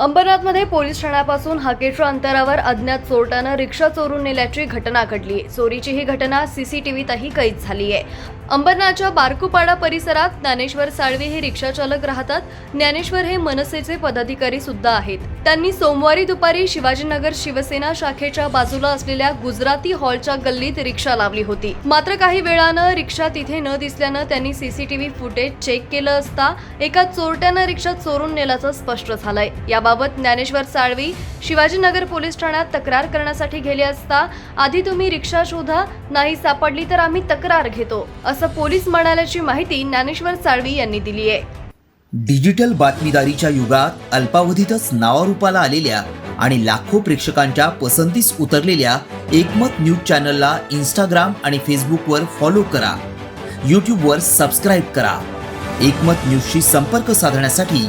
अंबरनाथमध्ये पोलीस ठाण्यापासून हाकेच्या अंतरावर अज्ञात चोरट्यानं रिक्षा चोरून नेल्याची घटना घडली. चोरीची ही घटना सीसीटीव्हीतही कैद झाली आहे. अंबरनाथच्या बारकुपाडा परिसरात ज्ञानेश्वर साळवे हे रिक्षाचालक राहतात. ज्ञानेश्वर हे मनसेचे पदाधिकारी सुद्धा आहेत. त्यांनी सोमवारी दुपारी शिवाजीनगर शिवसेना शाखेच्या बाजूला असलेल्या गुजराती हॉलच्या गल्लीत रिक्षा लावली होती. मात्र काही वेळानं रिक्षा तिथे न दिसल्यानं त्यांनी सीसीटीव्ही फुटेज चेक केलं असता एका चोरट्यानं रिक्षा चोरून नेल्याचं स्पष्ट झालंय. याबाबत ज्ञानेश्वर साळवी शिवाजीनगर पोलीस ठाण्यात तक्रार करण्यासाठी गेले असता आधी तुम्ही रिक्षा शोधा नाही सापडली तर आम्ही तक्रार घेतो असं पोलीस म्हणाल्याची माहिती ज्ञानेश्वर साळवी यांनी दिली आहे. डिजिटल बातमीदारीच्या युगात अल्पावधीतच नावारूपाला आलेल्या आणि लाखो प्रेक्षकांच्या पसंतीस उतरलेल्या एकमत न्यूज चॅनलला इंस्टाग्राम आणि फेसबुकवर फॉलो करा. यूट्यूबवर सबस्क्राईब करा. एकमत न्यूजशी संपर्क साधण्यासाठी